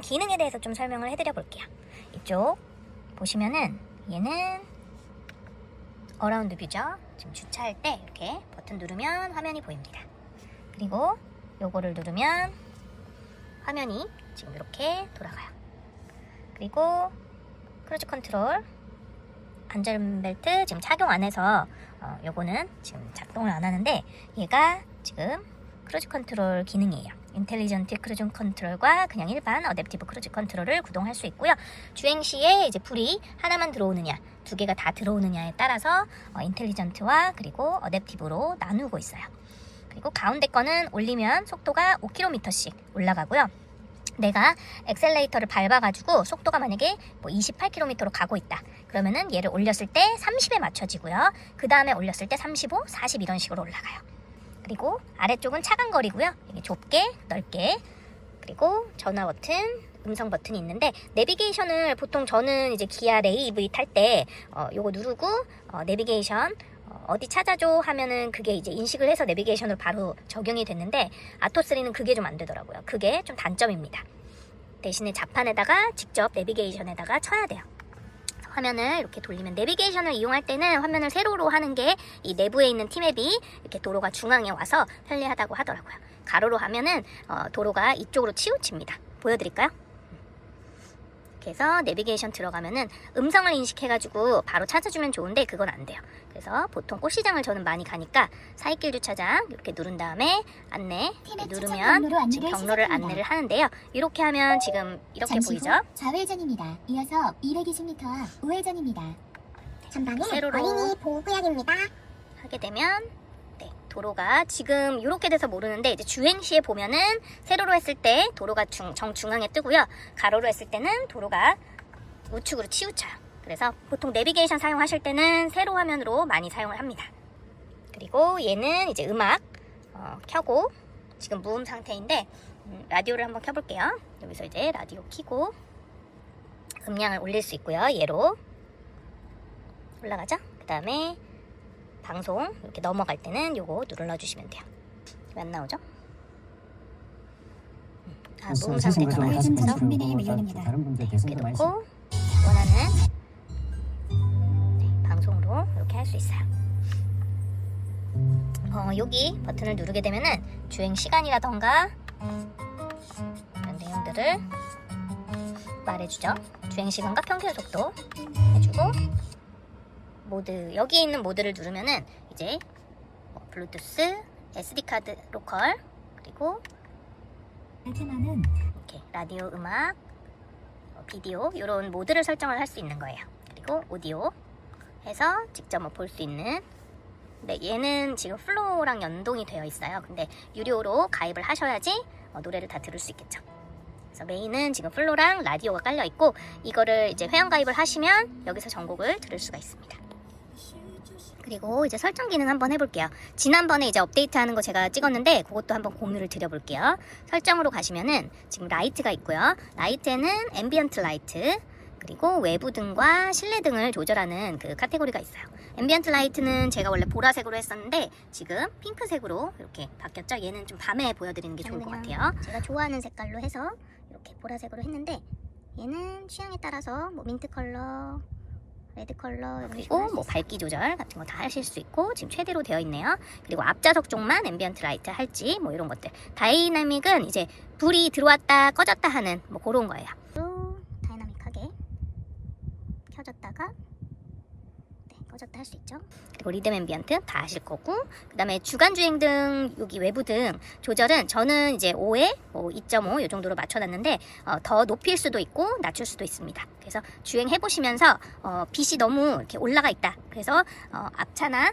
기능에 대해서 좀 설명을 해드려 볼게요. 이쪽 보시면은 얘는 어라운드 뷰죠. 지금 주차할 때 이렇게 버튼 누르면 화면이 보입니다. 그리고 요거를 누르면 화면이 지금 이렇게 돌아가요. 그리고 크루즈 컨트롤 안전벨트 지금 착용 안 해서 어, 요거는 지금 작동을 안 하는데 얘가 지금 크루즈 컨트롤 기능이에요. 인텔리전트 크루즈 컨트롤과 그냥 일반 어댑티브 크루즈 컨트롤을 구동할 수 있고요. 주행 시에 이제 불이 하나만 들어오느냐, 두 개가 다 들어오느냐에 따라서 어, 인텔리전트와 그리고 어댑티브로 나누고 있어요. 그리고 가운데 거는 올리면 속도가 5km씩 올라가고요. 내가 엑셀레이터를 밟아가지고 속도가 만약에 뭐 28km로 가고 있다. 그러면은 얘를 올렸을 때 30에 맞춰지고요. 그 다음에 올렸을 때 35, 40 이런 식으로 올라가요. 그리고 아래쪽은 차간 거리고요. 이게 좁게, 넓게. 그리고 전화 버튼, 음성 버튼이 있는데 내비게이션을 보통 저는 이제 기아 레이브 탈때 어, 요거 누르고 어, 내비게이션 어, 어디 찾아줘 하면은 그게 이제 인식을 해서 내비게이션으로 바로 적용이 됐는데 아토3는 그게 좀 안 되더라고요. 그게 좀 단점입니다. 대신에 자판에다가 직접 내비게이션에다가 쳐야 돼요. 화면을 이렇게 돌리면 내비게이션을 이용할 때는 화면을 세로로 하는 게 이 내부에 있는 티맵이 이렇게 도로가 중앙에 와서 편리하다고 하더라고요. 가로로 하면은 어, 도로가 이쪽으로 치우칩니다. 보여드릴까요? 이렇게 해서 내비게이션 들어가면은 음성을 인식해가지고 바로 찾아주면 좋은데 그건 안 돼요. 그래서 보통 꽃시장을 저는 많이 가니까 사이길 주차장 이렇게 누른 다음에 안내 누르면 지금 경로를 안내를 하는데요. 이렇게 하면 지금 이렇게 보이죠? 후 좌회전입니다. 이어서 220m 우회전입니다. 전방에 세로로. 어린이 보호구역입니다. 하게 되면 네, 도로가 지금 이렇게 돼서 모르는데 이제 주행 시에 보면은 세로로 했을 때 도로가 중, 정중앙에 뜨고요. 가로로 했을 때는 도로가 우측으로 치우쳐요. 그래서 보통 내비게이션 사용하실 때는 세로 화면으로 많이 사용을 합니다. 그리고 얘는 이제 음악 어, 켜고 지금 무음 상태인데 음, 라디오를 한번 켜볼게요. 여기서 이제 라디오 켜고 음량을 올릴 수 있고요. 얘로 올라가죠. 그 다음에 방송 이렇게 넘어갈 때는 요거 눌러주시면 돼요. 왜 안 나오죠? 음, 아, 무음 상태가 국민의힘 의원입니다. 다른 분들 이렇게 놓고 원하는 네, 방송으로 이렇게 할 수 있어요. 어, 여기 버튼을 누르게 되면은 주행 시간이라던가 이런 내용들을 말해주죠. 주행 시간과 평균 속도 해주고 모드 여기 있는 모드를 누르면은 이제 뭐 블루투스, SD 카드 로컬 그리고 이렇게 라디오 음악, 어, 비디오 이런 모드를 설정을 할 수 있는 거예요. 그리고 오디오 해서 직접 뭐 볼 수 있는. 근데 얘는 지금 플로우랑 연동이 되어 있어요. 근데 유료로 가입을 하셔야지 어, 노래를 다 들을 수 있겠죠. 그래서 메인은 지금 플로랑 라디오가 깔려 있고 이거를 이제 회원 가입을 하시면 여기서 전곡을 들을 수가 있습니다. 그리고 이제 설정 기능 한번 해볼게요. 지난번에 이제 업데이트하는 거 제가 찍었는데 그것도 한번 공유를 드려볼게요. 설정으로 가시면은 지금 라이트가 있고요. 라이트에는 앰비언트 라이트 그리고 외부 등과 실내 등을 조절하는 그 카테고리가 있어요. 앰비언트 라이트는 제가 원래 보라색으로 했었는데 지금 핑크색으로 이렇게 바뀌었죠. 얘는 좀 밤에 보여드리는 게 좋을 것 같아요. 제가 좋아하는 색깔로 해서 이렇게 보라색으로 했는데 얘는 취향에 따라서 뭐 민트 컬러, 레드 컬러 그리고 뭐 밝기 조절 같은 거 다 하실 수 있고 지금 최대로 되어 있네요. 그리고 앞좌석 쪽만 앰비언트 라이트 할지 뭐 이런 것들. 다이나믹은 이제 불이 들어왔다 꺼졌다 하는 뭐 그런 거예요. 또 다이나믹하게 켜졌다가 네, 꺼졌다 할수 있죠. 그리고 리듬 앰비언트 다 하실 거고 그다음에 주간 주행 등 여기 외부 등 조절은 저는 이제 5에 뭐 2.5 이 정도로 맞춰놨는데 어, 더 높일 수도 있고 낮출 수도 있습니다. 그래서 주행해 보시면서 어, 빛이 너무 이렇게 올라가 있다. 그래서 어, 앞차나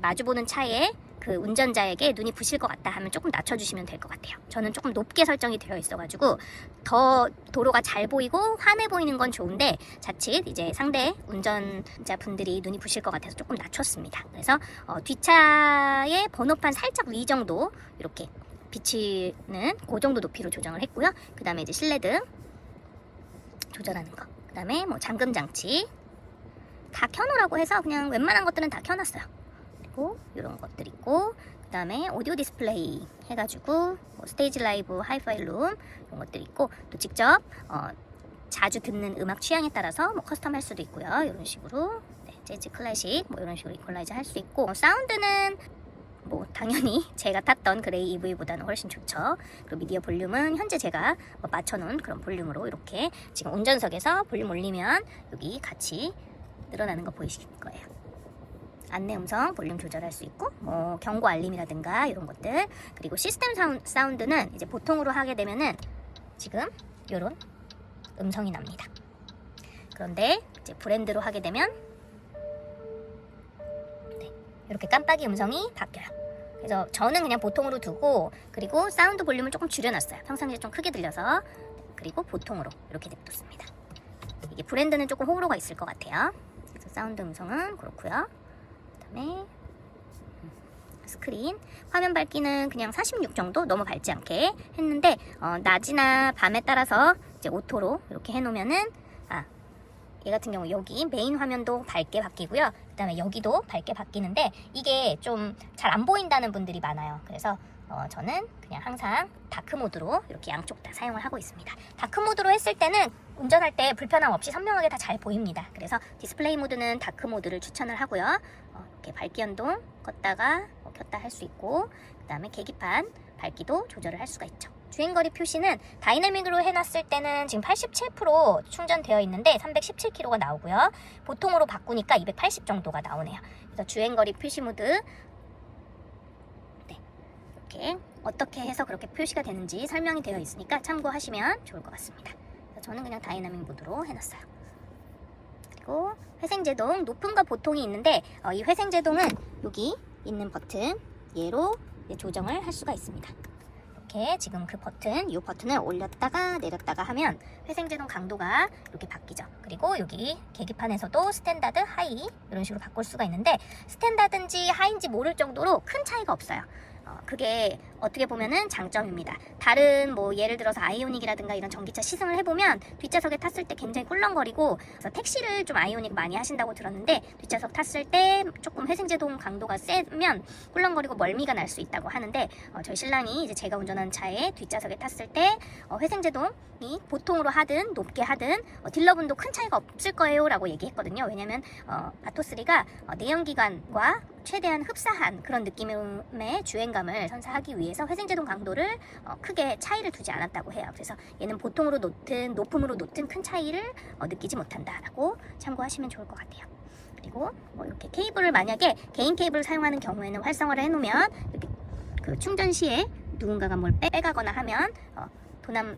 마주보는 차에 그 운전자에게 눈이 부실 것 같다 하면 조금 낮춰주시면 될 것 같아요. 저는 조금 높게 설정이 되어 있어가지고 더 도로가 잘 보이고 환해 보이는 건 좋은데 자칫 이제 상대 운전자 분들이 눈이 부실 것 같아서 조금 낮췄습니다. 그래서 어, 뒷차의 번호판 살짝 위 정도 이렇게 비치는 그 정도 높이로 조정을 했고요. 그 다음에 이제 실내등 조절하는 거. 그 다음에 뭐 잠금 장치 다 켜놓으라고 해서 그냥 웬만한 것들은 다 켜놨어요. 그리고 이런 것들 있고 그 다음에 오디오 디스플레이 해가지고 뭐 스테이지 라이브, 하이파이 룸 이런 것들 있고 또 직접 어, 자주 듣는 음악 취향에 따라서 뭐 커스텀 할 수도 있고요. 이런 식으로 네, 재즈, 클래식 뭐 이런 식으로 이퀄라이즈 할 수 있고 어, 사운드는 뭐 당연히 제가 탔던 그레이 EV보다는 훨씬 좋죠. 그리고 미디어 볼륨은 현재 제가 뭐 맞춰놓은 그런 볼륨으로 이렇게 지금 운전석에서 볼륨 올리면 여기 같이 늘어나는 거 보이실 거예요. 안내 음성 볼륨 조절할 수 있고 뭐 경고 알림이라든가 이런 것들 그리고 시스템 사운, 사운드는 이제 보통으로 하게 되면은 지금 이런 음성이 납니다. 그런데 이제 브랜드로 하게 되면 네, 이렇게 깜빡이 음성이 바뀌어요. 그래서 저는 그냥 보통으로 두고 그리고 사운드 볼륨을 조금 줄여놨어요. 평상시에 좀 크게 들려서 그리고 보통으로 이렇게 냅뒀습니다. 이게 브랜드는 조금 호불호가 있을 것 같아요. 그래서 사운드 음성은 그렇고요. 그다음에 음, 스크린 화면 밝기는 그냥 46 정도 너무 밝지 않게 했는데 어, 낮이나 밤에 따라서 이제 오토로 이렇게 해놓으면은 아. 얘 같은 경우 여기 메인 화면도 밝게 바뀌고요. 그 다음에 여기도 밝게 바뀌는데 이게 좀 잘 안 보인다는 분들이 많아요. 그래서 어, 저는 그냥 항상 다크 모드로 이렇게 양쪽 다 사용을 하고 있습니다. 다크 모드로 했을 때는 운전할 때 불편함 없이 선명하게 다 잘 보입니다. 그래서 디스플레이 모드는 다크 모드를 추천을 하고요. 어, 이렇게 밝기 연동 껐다가 어, 켰다 할 수 있고 그 다음에 계기판 밝기도 조절을 할 수가 있죠. 주행거리 표시는 다이내믹으로 해놨을 때는 지금 87% 충전되어 있는데 317km가 나오고요. 보통으로 바꾸니까 280 정도가 나오네요. 그래서 주행거리 표시 모드 네, 이렇게 어떻게 해서 그렇게 표시가 되는지 설명이 되어 있으니까 참고하시면 좋을 것 같습니다. 저는 그냥 다이나믹 모드로 해놨어요. 그리고 회생제동 높음과 보통이 있는데 어, 이 회생제동은 여기 있는 버튼 얘로 조정을 할 수가 있습니다. 이렇게 지금 그 버튼, 이 버튼을 올렸다가 내렸다가 하면 회생제동 강도가 이렇게 바뀌죠. 그리고 여기 계기판에서도 스탠다드, 하이 이런 식으로 바꿀 수가 있는데 스탠다드인지 하이인지 모를 정도로 큰 차이가 없어요. 어, 그게 어떻게 보면은 장점입니다. 다른 뭐 예를 들어서 아이오닉이라든가 이런 전기차 시승을 해보면 뒷좌석에 탔을 때 굉장히 꿀렁거리고 그래서 택시를 좀 아이오닉 많이 하신다고 들었는데 뒷좌석 탔을 때 조금 회생제동 강도가 세면 꿀렁거리고 멀미가 날 수 있다고 하는데 어, 저희 신랑이 이제 제가 운전하는 차에 뒷좌석에 탔을 때 어, 회생제동이 보통으로 하든 높게 하든 어, 딜러분도 큰 차이가 없을 거예요라고 얘기했거든요. 왜냐면 어, 아토3가 어, 내연기관과 최대한 흡사한 그런 느낌의 주행감을 선사하기 위해 서 회생제동 강도를 어, 크게 차이를 두지 않았다고 해요. 그래서 얘는 보통으로 놓든 높음으로 놓든 큰 차이를 어, 느끼지 못한다라고 참고하시면 좋을 것 같아요. 그리고 뭐 이렇게 케이블을 만약에 개인 케이블을 사용하는 경우에는 활성화를 해놓으면 이렇게 그 충전 시에 누군가가 뭘 빼- 빼가거나 하면 어, 도남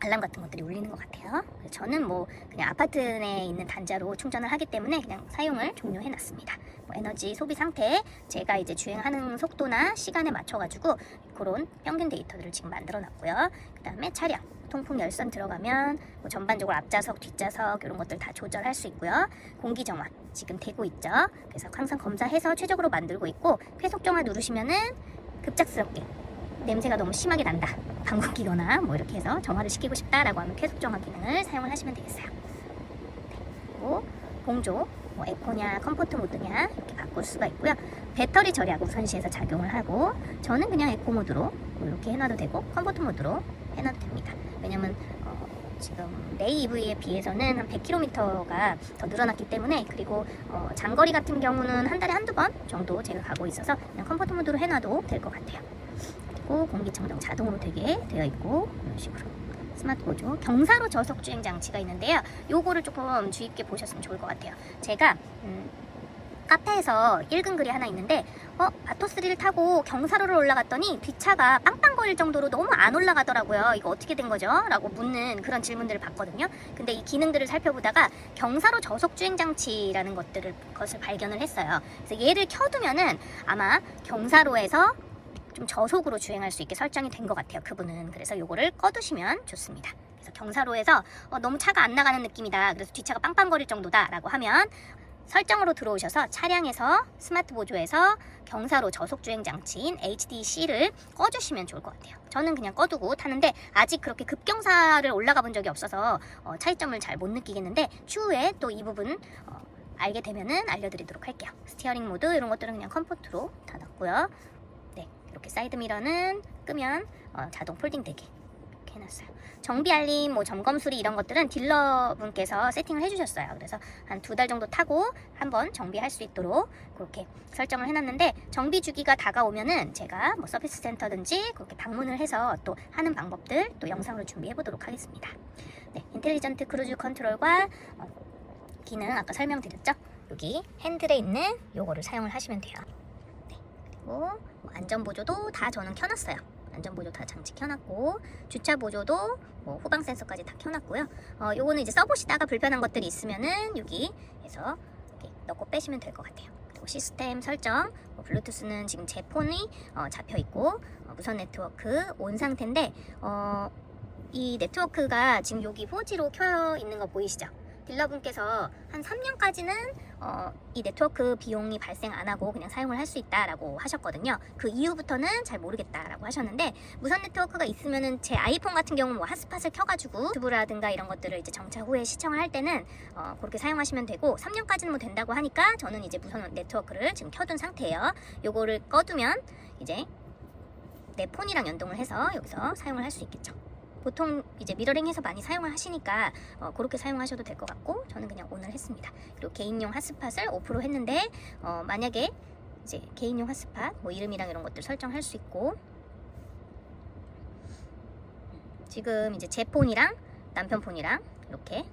알람 같은 것들이 울리는 것 같아요. 저는 뭐 그냥 아파트 내에 있는 단자로 충전을 하기 때문에 그냥 사용을 종료해 놨습니다. 뭐 에너지 소비 상태, 제가 이제 주행하는 속도나 시간에 맞춰가지고 그런 평균 데이터들을 지금 만들어 놨고요. 그 다음에 차량, 통풍 열선 들어가면 뭐 전반적으로 앞좌석, 뒷좌석 이런 것들 다 조절할 수 있고요. 공기 정화 지금 되고 있죠. 그래서 항상 검사해서 최적으로 만들고 있고 쾌속 정화 누르시면은 급작스럽게 냄새가 너무 심하게 난다. 방구 끼거나 뭐 이렇게 해서 정화를 시키고 싶다라고 하면 쾌속 정화 기능을 사용을 하시면 되겠어요. 네. 그리고 공조, 뭐 에코냐, 컴포트 모드냐 이렇게 바꿀 수가 있고요. 배터리 절약 우선시에서 작용을 하고 저는 그냥 에코 모드로 뭐 이렇게 해놔도 되고 컴포트 모드로 해놔도 됩니다. 왜냐면 어, 지금 레이 EV에 비해서는 한 100km가 더 늘어났기 때문에 그리고 어, 장거리 같은 경우는 한 달에 한두 번 정도 제가 가고 있어서 그냥 컴포트 모드로 해놔도 될 것 같아요. 그리고 공기청정 자동으로 되게 되어 있고 이런 식으로 스마트 보조 경사로 저속 주행 장치가 있는데요. 요거를 조금 주의 깊게 보셨으면 좋을 것 같아요. 제가 음, 카페에서 읽은 글이 하나 있는데 어 아토3를 타고 경사로를 올라갔더니 뒷차가 빵빵거릴 정도로 너무 안 올라가더라고요. 이거 어떻게 된 거죠? 라고 묻는 그런 질문들을 봤거든요. 근데 이 기능들을 살펴보다가 경사로 저속 주행 장치라는 것들을 것을 발견을 했어요. 그래서 얘를 켜두면은 아마 경사로에서 좀 저속으로 주행할 수 있게 설정이 된 것 같아요. 그분은 그래서 요거를 꺼두시면 좋습니다. 그래서 경사로에서 어, 너무 차가 안 나가는 느낌이다. 그래서 뒷차가 빵빵거릴 정도다라고 하면 설정으로 들어오셔서 차량에서 스마트 보조에서 경사로 저속 주행 장치인 HDC를 꺼주시면 좋을 것 같아요. 저는 그냥 꺼두고 타는데 아직 그렇게 급경사를 올라가 본 적이 없어서 어, 차이점을 잘 못 느끼겠는데 추후에 또 이 부분 어, 알게 되면은 알려드리도록 할게요. 스티어링 모드 이런 것들은 그냥 컴포트로 다 놨고요. 네, 이렇게 사이드 미러는 끄면 어, 자동 폴딩 되게 이렇게 해놨어요. 정비 알림, 뭐 점검 수리 이런 것들은 딜러분께서 세팅을 해주셨어요. 그래서 한 두 달 정도 타고 한번 정비할 수 있도록 그렇게 설정을 해놨는데 정비 주기가 다가오면은 제가 뭐 서비스 센터든지 그렇게 방문을 해서 또 하는 방법들 또 영상으로 준비해 보도록 하겠습니다. 네, 인텔리전트 크루즈 컨트롤과 어, 기능 아까 설명드렸죠? 여기 핸들에 있는 요거를 사용을 하시면 돼요. 뭐 안전보조도 다 저는 켜놨어요. 안전보조 다 장치 켜놨고 주차 보조도 뭐 후방 센서까지 다 켜놨고요. 어, 요거는 이제 써보시다가 불편한 것들이 있으면은 여기에서 넣고 빼시면 될 것 같아요. 그리고 시스템 설정, 뭐 블루투스는 지금 제 폰이 어, 잡혀 있고 어, 무선 네트워크 온 상태인데 어, 이 네트워크가 지금 여기 4G로 켜 있는 거 보이시죠? 딜러분께서 한 3년까지는 어, 이 네트워크 비용이 발생 안 하고 그냥 사용을 할 수 있다라고 하셨거든요. 그 이후부터는 잘 모르겠다라고 하셨는데 무선 네트워크가 있으면은 제 아이폰 같은 경우 뭐 핫스팟을 켜가지고 유튜브라든가 이런 것들을 이제 정차 후에 시청을 할 때는 어, 그렇게 사용하시면 되고 3년까지는 뭐 된다고 하니까 저는 이제 무선 네트워크를 지금 켜둔 상태예요. 요거를 꺼두면 이제 내 폰이랑 연동을 해서 여기서 사용을 할 수 있겠죠. 보통 이제 미러링해서 많이 사용을 하시니까 어, 그렇게 사용하셔도 될 것 같고 저는 그냥 오늘 했습니다. 그리고 개인용 핫스팟을 5% 했는데 어, 만약에 이제 개인용 핫스팟 뭐 이름이랑 이런 것들 설정할 수 있고 지금 이제 제 폰이랑 남편 폰이랑 이렇게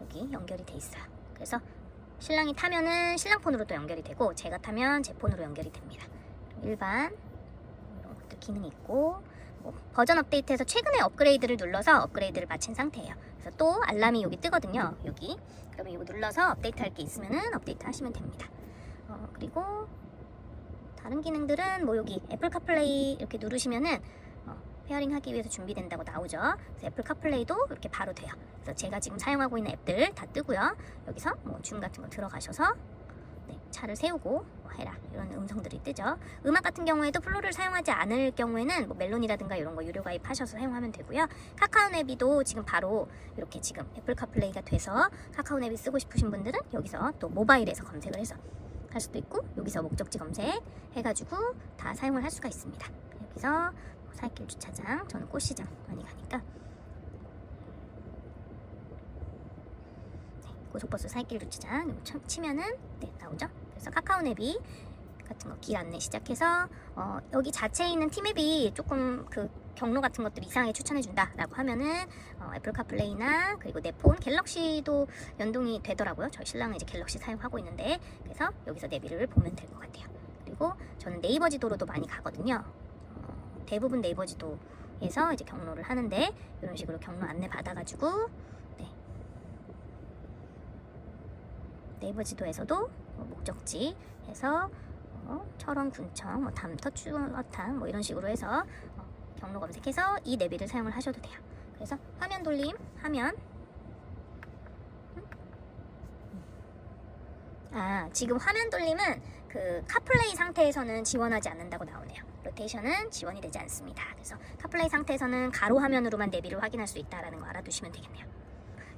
여기 연결이 돼 있어요. 그래서 신랑이 타면은 신랑 폰으로 또 연결이 되고 제가 타면 제 폰으로 연결이 됩니다. 일반 이런 것들 기능이 있고 뭐 버전 업데이트해서 최근에 업그레이드를 눌러서 업그레이드를 마친 상태예요. 그래서 또 알람이 여기 뜨거든요. 여기. 그러면 이거 눌러서 업데이트 할 게 있으면은 업데이트 하시면 됩니다. 어, 그리고 다른 기능들은 뭐 여기 애플 카플레이 이렇게 누르시면은 어, 페어링 하기 위해서 준비된다고 나오죠. 그래서 애플 카플레이도 이렇게 바로 돼요. 그래서 제가 지금 사용하고 있는 앱들 다 뜨고요. 여기서 뭐 줌 같은 거 들어가셔서 네, 차를 세우고 뭐 해라 이런 음성들이 뜨죠. 음악 같은 경우에도 플로를 사용하지 않을 경우에는 뭐 멜론이라든가 이런 거 유료 가입하셔서 사용하면 되고요. 카카오 내비도 지금 바로 이렇게 지금 애플 카플레이가 돼서 카카오 내비 쓰고 싶으신 분들은 여기서 또 모바일에서 검색을 해서 할 수도 있고 여기서 목적지 검색 해가지고 다 사용을 할 수가 있습니다. 여기서 뭐 살길 주차장 저는 꽃시장 많이 가니까 네, 고속버스 살길 주차장 치면은 네, 나오죠. 그래서 카카오 내비 같은 거 길 안내 시작해서 어, 여기 자체에 있는 티맵이 조금 그 경로 같은 것들 이상하게 추천해 준다라고 하면은 어, 애플 카플레이나 그리고 내 폰 갤럭시도 연동이 되더라고요. 저희 신랑은 이제 갤럭시 사용하고 있는데 그래서 여기서 내비를 보면 될 것 같아요. 그리고 저는 네이버 지도로도 많이 가거든요. 어, 대부분 네이버 지도에서 이제 경로를 하는데 이런 식으로 경로 안내 받아가지고 네. 네이버 지도에서도 뭐 목적지 해서 어, 철원 군청, 뭐 담터 추어탄 뭐 이런 식으로 해서 어, 경로 검색해서 이 내비를 사용을 하셔도 돼요. 그래서 화면 돌림 하면 아 지금 화면 돌림은 그 카플레이 상태에서는 지원하지 않는다고 나오네요. 로테이션은 지원이 되지 않습니다. 그래서 카플레이 상태에서는 가로 화면으로만 내비를 확인할 수 있다라는 거 알아두시면 되겠네요.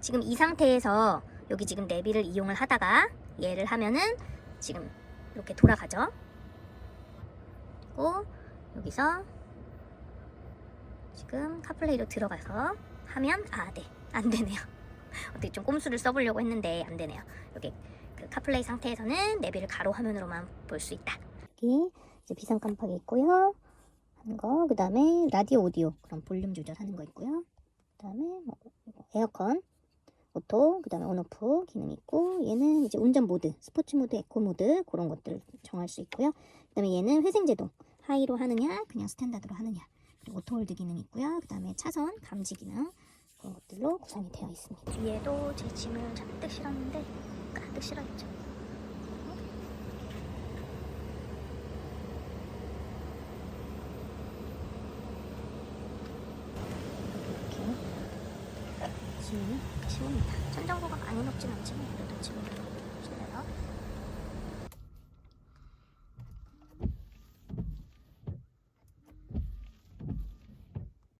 지금 이 상태에서 여기 지금 내비를 이용을 하다가 얘를 하면은 지금 이렇게 돌아가죠. 그리고 여기서 지금 카플레이로 들어가서 하면 아, 네. 안 되네요. 어떻게 좀 꼼수를 써보려고 했는데 안 되네요. 여기 그 카플레이 상태에서는 내비를 가로 화면으로만 볼 수 있다. 여기 이제 비상 깜빡이 있고요. 하는 거, 그 다음에 라디오 오디오 그럼 볼륨 조절하는 거 있고요. 그 다음에 뭐 에어컨, 오토, 그 다음에 온오프 기능 있고 얘는 이제 운전 모드, 스포츠 모드, 에코 모드 그런 것들 정할 수 있고요. 그 다음에 얘는 회생제동, 하이로 하느냐, 그냥 스탠다드로 하느냐. 그리고 오토홀드 기능 있고요. 그 다음에 차선 감지 기능 그런 것들로 구성이 되어 있습니다. 뒤에도 제 짐을 잔뜩 실었는데 가득 실어있죠. 지웁니다. 천장고가 많이 높진 않지만 그래도 지웁니다. 실내가